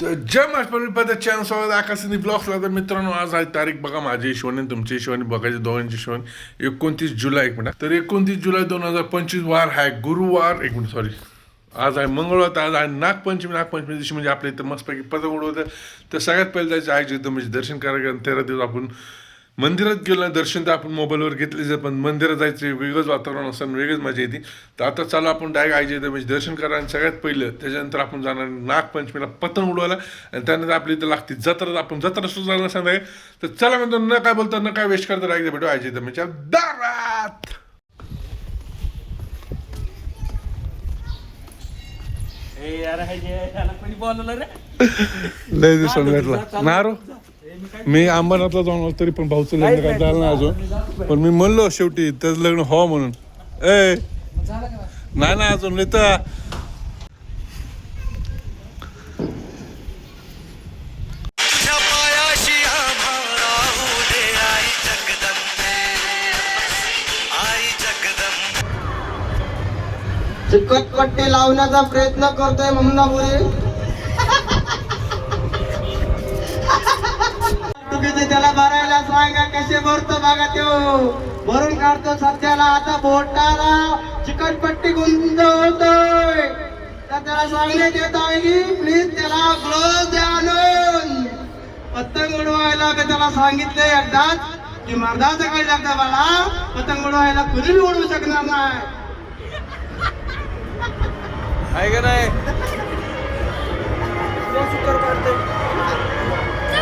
जय Maharashtra channel स्वागत आकाशनी ब्लॉग्सला तर मित्रांनो आज आहे तारीख बघा माझी हिशोबाने तुमच्या हिशोबाने बघायची दोघांची हिशोबाने एकोणतीस जुलै एक मिनिट. तर एकोणतीस जुलै दोन हजार पंचवीस वार आहे गुरुवार एक मिनिट सॉरी आज आहे मंगळवार आज आहे नागपंचमी. नागपंचमी दिवशी म्हणजे आपल्या इथं मस्तपैकी पतंग उडवतं. तर सगळ्यात पहिले जायचं आहे जिथं म्हणजे दर्शन करायला तेरा दिवस आपण मंदिरात गेलं दर्शन तर आपण मोबाईलवर घेतले जर पण मंदिरात जायचं वेगळंच वातावरण असताना वेगळीच मजा येते. तर आता चला आपण डायरेक्ट आयचे म्हणजे दर्शन करा आणि सगळ्यात पहिलं त्याच्यानंतर आपण जाणार नागपंचमीला पतंग उडवायला. आणि त्यानंतर आपली इथं लागते जत्रा आपण जत्रा सुद्धा जाणार सांगाय तर चला म्हणतो न काय बोलता न काय वेस्ट करता डायरेक्ट भेटू आयचे इथं दा दारात ए यार हे जे त्याला कोणी बोलवलं रे लय दिवसांनी भेटला. नारो मी अंबरनाथला जाऊन आलो तरी पण भाऊचं लग्न काय झालं नाही अजून. पण मी म्हणलो शेवटी त्याचं लग्न हो म्हणून. ए. नाही ना अजून नाही तर चिकटपट्टी लावण्याचा प्रयत्न करतोय ममनापुरी त्याला भरायला सांगा कसे भरतो बघा तो. भरून काढतो सध्याला आता बोटाला चिकटपट्टी गुंज तर त्याला सांगण्यात येत आहे की प्लीज त्याला ग्लोव्ह द्या आणून. पतंग उडवायला का त्याला सांगितले एकदाच की मर्दाचं काही लागतं मला पतंग उडवायला कुणी उडवू शकणार नाही. आहे का नाही?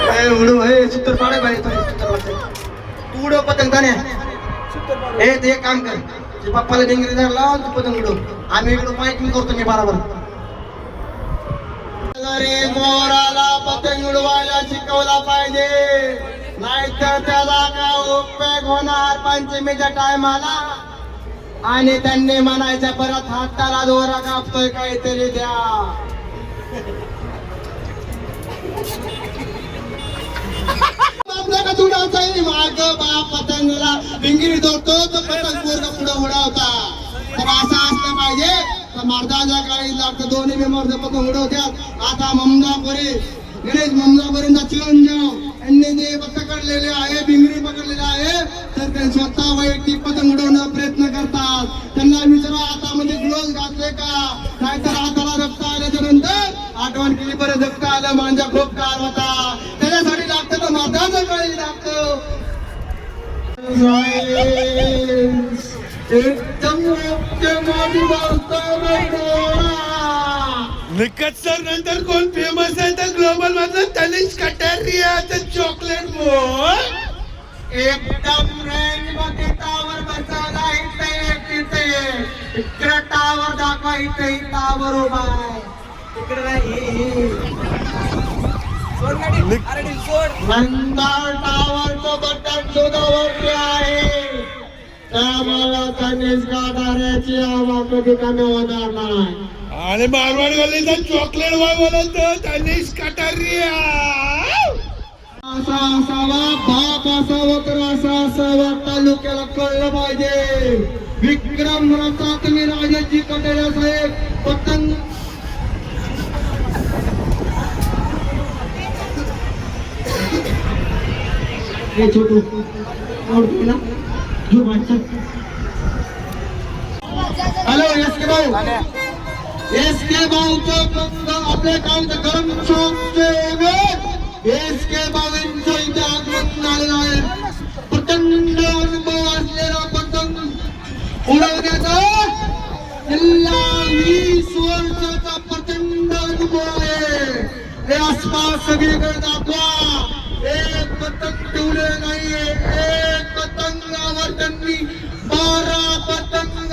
ए, उडव हे सूत्र पाडे बाई तू सूत्र पाडते. तू उडव पतंग ताने ए ते एक काम कर. पप्पाला डिंगरी लाव तू पतंग उडव. आम्ही इकडं माईकिंग करतो मी बरोबर मोराला पतंग उडवायला शिकवला पाहिजे. नाहीतर त्याला का उपयोग होणार? पंचमीच्या टायमाला आणि त्यांनी म्हणायचं परत हाताला दोरा कापतोय काहीतरी द्या. माग बाप पतंगला भिंगिरी धरतो तो पतंग पूर्ण पुढे उडवता. तर असं असलं पाहिजे. तर मर्दाच्या काळी लागतं दोन्ही बी मर्द पतंग उडवत्यात आता ममदापुरी गणेश ममदापुरींचा चिरंजीव. त्यांनी जे पकडलेले आहे बिंगरी पकडलेले आहे तर ते स्वतः वैयक्तिक पतंग उडवण्याचा प्रयत्न करतात. त्यांना विचारा हातामध्ये ग्लोव्ह घातले का? नाहीतर हाताला रक्त आल्याच्यानंतर आठवण केली बरं रक्त आलं मांजा खूप कार होता. त्याच्यासाठी लागतं तर माताचं कळी लागतं. एकदम निकट सर नंतर कोण फेमस आहे? तर ग्लोबल मधलं तनिष कटारिया चॉकलेट बोल एकदम रेंजमध्ये टावर बसवला इथे तिथे इकडे टावर दाखवा इथे टावर उभा आहे. इकडे नाही नंदा टावरचं बटन सुद्धा वरती आहे. त्यामुळे तनिष गाठाऱ्याची हवा कधी कमी होणार नाही. आणि मारवाड गल्लीचा चॉकलेट वाय बोलत तनिष कटारिया असा असावा बाप असावा तर असा असावा तालुक्याला कळलं पाहिजे. विक्रम रथा तुम्ही राजाजी कटारिया साहेब पतंग. छोटू ना जो हॅलो यस के भाऊ. एस के भाऊचं पंग आपल्या कामचं गरम शॉपचे एस के भाऊंचं इथे आगमन झालेलं आहे. प्रचंड अनुभव असलेला पतंग उडवण्याचा जिल्हा वीस वर्षाचा प्रचंड अनुभव आहे. हे आसपास सगळीकडे दाखवा. एक पतंग ठेवले नाहीये. एक पतंगावर त्यांनी बारा पतंग